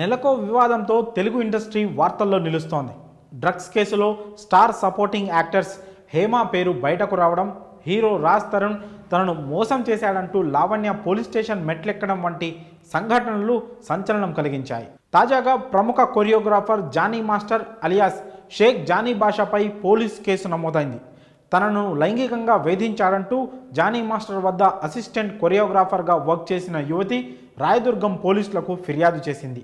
నెలకో వివాదంతో తెలుగు ఇండస్ట్రీ వార్తల్లో నిలుస్తోంది. డ్రగ్స్ కేసులో స్టార్ సపోర్టింగ్ యాక్టర్స్ హేమ పేరు బయటకు రావడం హీరో రాజ్ తరుణ్ తనను మోసం చేశాడంటూ లావణ్య పోలీస్ స్టేషన్ మెట్లెక్కడం వంటి సంఘటనలు సంచలనం కలిగించాయి. తాజాగా ప్రముఖ choreographer Jani master alias Shaik Jani బాషాపై police case నమోదైంది. తనను లైంగికంగా వేధించాడంటూ జానీ మాస్టర్ వద్ద అసిస్టెంట్ కొరియోగ్రాఫర్గా వర్క్ చేసిన యువతి రాయదుర్గం పోలీసులకు ఫిర్యాదు చేసింది.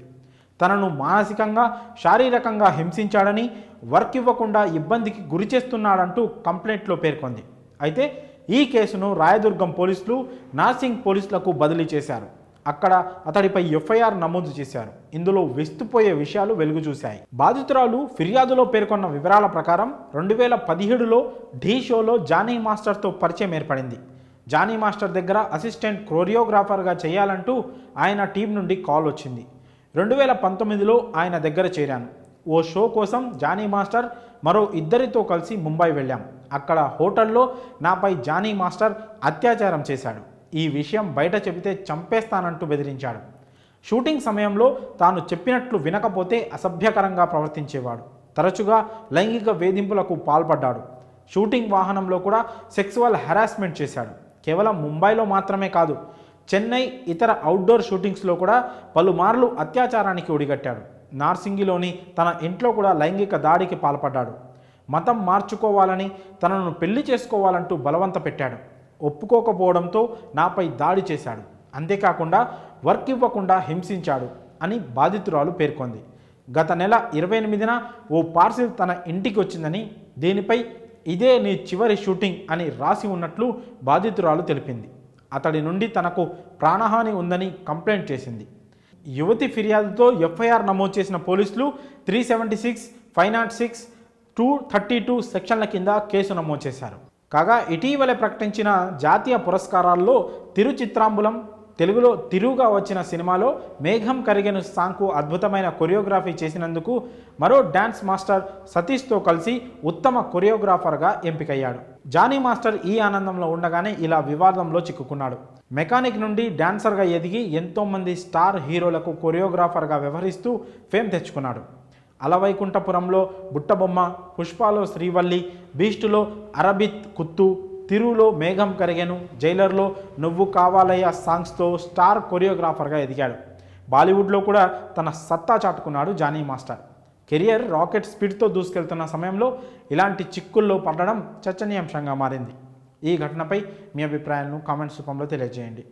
తనను మానసికంగా శారీరకంగా హింసించాడని వర్క్ ఇవ్వకుండా ఇబ్బందికి గురి చేస్తున్నాడంటూ కంప్లైంట్లో పేర్కొంది. అయితే ఈ కేసును రాయదుర్గం పోలీసులు నాసింగ్ పోలీసులకు బదిలీ చేశారు. అక్కడ అతడిపై ఎఫ్ఐఆర్ నమోదు చేశారు. ఇందులో వెస్తుపోయే విషయాలు వెలుగు చూశాయి బాధితురాలు ఫిర్యాదులో పేర్కొన్న వివరాల ప్రకారం రెండు వేల పదిహేడులో ఢీ షోలో జానీ మాస్టర్తో పరిచయం ఏర్పడింది. జానీ మాస్టర్ దగ్గర అసిస్టెంట్ కొరియోగ్రాఫర్గా చేయాలంటూ ఆయన టీం నుండి కాల్ వచ్చింది. రెండు వేల పంతొమ్మిదిలో ఆయన దగ్గర చేరాను. ఓ షో కోసం జానీ మాస్టర్ మరో ఇద్దరితో కలిసి ముంబై వెళ్ళాం. అక్కడ హోటల్లో నాపై జానీ మాస్టర్ అత్యాచారం చేశాడు. ఈ విషయం బయట చెబితే చంపేస్తానంటూ బెదిరించాడు. షూటింగ్ సమయంలో తాను చెప్పినట్లు వినకపోతే అసభ్యకరంగా ప్రవర్తించేవాడు. తరచుగా లైంగిక వేధింపులకు పాల్పడ్డాడు. షూటింగ్ వాహనంలో కూడా సెక్సువల్ హెరాస్మెంట్ చేశాడు. కేవలం ముంబైలో మాత్రమే కాదు చెన్నై ఇతర అవుట్డోర్ షూటింగ్స్లో కూడా పలుమార్లు అత్యాచారానికి ఒడిగట్టాడు. నార్సింగిలోని తన ఇంట్లో కూడా లైంగిక దాడికి పాల్పడ్డాడు. మతం మార్చుకోవాలని తనను పెళ్ళి చేసుకోవాలంటూ బలవంత పెట్టాడు. ఒప్పుకోకపోవడంతో నాపై దాడి చేశాడు. అంతేకాకుండా వర్క్ ఇవ్వకుండా హింసించాడు అని బాధితురాలు పేర్కొంది. గత నెల ఇరవై ఎనిమిదిన ఓ పార్సిల్ తన ఇంటికి వచ్చిందని దీనిపై ఇదే నీ చివరి షూటింగ్ అని రాసి ఉన్నట్లు బాధితురాలు తెలిపింది. అతడి నుండి తనకు ప్రాణహాని ఉందని కంప్లైంట్ చేసింది. యువతి ఫిర్యాదుతో ఎఫ్ఐఆర్ నమోదు చేసిన పోలీసులు three seventy six five nought six two thirty two సెక్షన్ల కింద కేసు నమోదు చేశారు. కాగా ఇటీవలే ప్రకటించిన జాతీయ పురస్కారాల్లో తిరుచిత్రాంబులం తెలుగులో తిరుగా వచ్చిన సినిమాలో మేఘం కరిగెను సాంగ్కు అద్భుతమైన కొరియోగ్రఫీ చేసినందుకు మరో డ్యాన్స్ మాస్టర్ సతీష్తో కలిసి ఉత్తమ కొరియోగ్రాఫర్గా ఎంపికయ్యాడు. జానీ మాస్టర్ ఈ ఆనందంలో ఉండగానే ఇలా వివాదంలో చిక్కుకున్నాడు. మెకానిక్ నుండి డాన్సర్గా ఎదిగి ఎంతోమంది స్టార్ హీరోలకు కొరియోగ్రాఫర్గా వ్యవహరిస్తూ ఫేమ్ తెచ్చుకున్నాడు. అలవైకుంఠపురంలో బుట్టబొమ్మ పుష్పాలో శ్రీవల్లి బీస్టులో అరబిత్ కుత్తు తిరువులో మేఘం కరిగెను జైలర్లో నువ్వు కావాలయ్య సాంగ్స్తో స్టార్ కొరియోగ్రాఫర్గా ఎదిగాడు. బాలీవుడ్లో కూడా తన సత్తా చాటుకున్నాడు జానీ మాస్టర్. కెరియర్ రాకెట్ స్పీడ్తో దూసుకెళ్తున్న సమయంలో ఇలాంటి చిక్కుల్లో పడడం చర్చనీయాంశంగా మారింది. ఈ ఘటనపై మీ అభిప్రాయాలను కామెంట్స్ రూపంలో తెలియజేయండి.